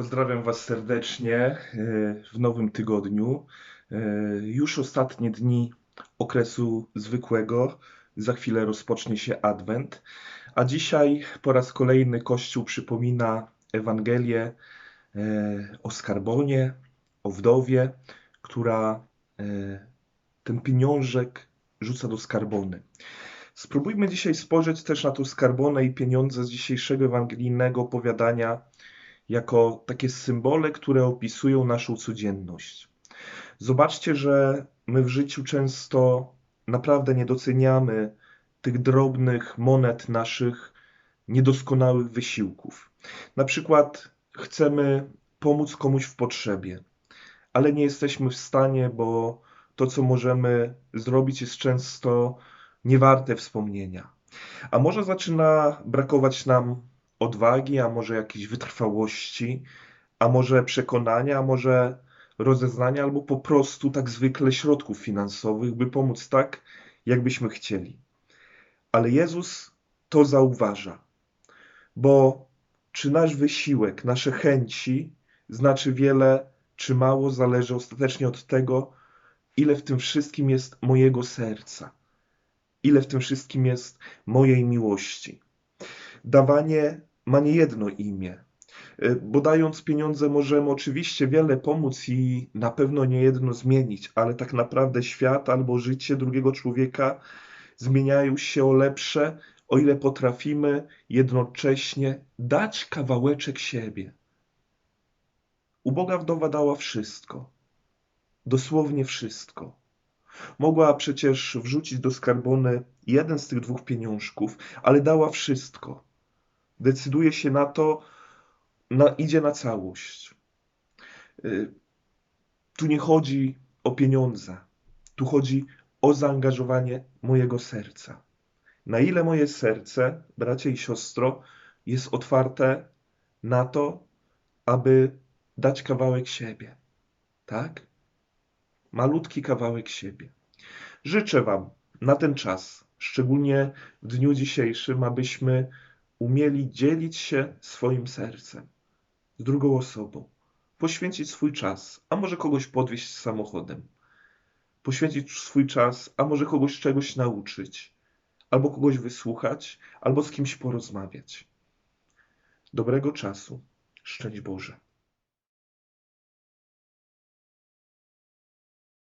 Pozdrawiam Was serdecznie e, w nowym tygodniu. E, Już ostatnie dni okresu zwykłego. Za chwilę rozpocznie się Adwent. A dzisiaj po raz kolejny Kościół przypomina Ewangelię e, o skarbonie, o wdowie, która ten pieniążek rzuca do skarbony. Spróbujmy dzisiaj spojrzeć też na tą skarbonę i pieniądze z dzisiejszego ewangelijnego opowiadania jako takie symbole, które opisują naszą codzienność. Zobaczcie, że my w życiu często naprawdę nie doceniamy tych drobnych monet naszych niedoskonałych wysiłków. Na przykład chcemy pomóc komuś w potrzebie, ale nie jesteśmy w stanie, bo to, co możemy zrobić, jest często niewarte wspomnienia. A może zaczyna brakować nam odwagi, a może jakiejś wytrwałości, a może przekonania, a może rozeznania, albo po prostu tak zwykle środków finansowych, by pomóc tak, jakbyśmy chcieli. Ale Jezus to zauważa, bo czy nasz wysiłek, nasze chęci znaczy wiele, czy mało, zależy ostatecznie od tego, ile w tym wszystkim jest mojego serca, ile w tym wszystkim jest mojej miłości. Dawanie ma nie jedno imię. E, bo dając pieniądze możemy oczywiście wiele pomóc i na pewno nie jedno zmienić, ale tak naprawdę świat albo życie drugiego człowieka zmieniają się o lepsze, o ile potrafimy jednocześnie dać kawałeczek siebie. Uboga wdowa dała wszystko, dosłownie wszystko. Mogła przecież wrzucić do skarbony jeden z tych dwóch pieniążków, ale dała wszystko decyduje się na to, na, idzie na całość. Y, tu nie chodzi o pieniądze, tu chodzi o zaangażowanie mojego serca. Na ile moje serce, bracie i siostro, jest otwarte na to, aby dać kawałek siebie. Tak? Malutki kawałek siebie. Życzę Wam na ten czas, szczególnie w dniu dzisiejszym, abyśmy umieli dzielić się swoim sercem z drugą osobą, poświęcić swój czas, a może kogoś podwieźć samochodem, poświęcić swój czas, a może kogoś czegoś nauczyć, albo kogoś wysłuchać, albo z kimś porozmawiać. Dobrego czasu. Szczęść Boże.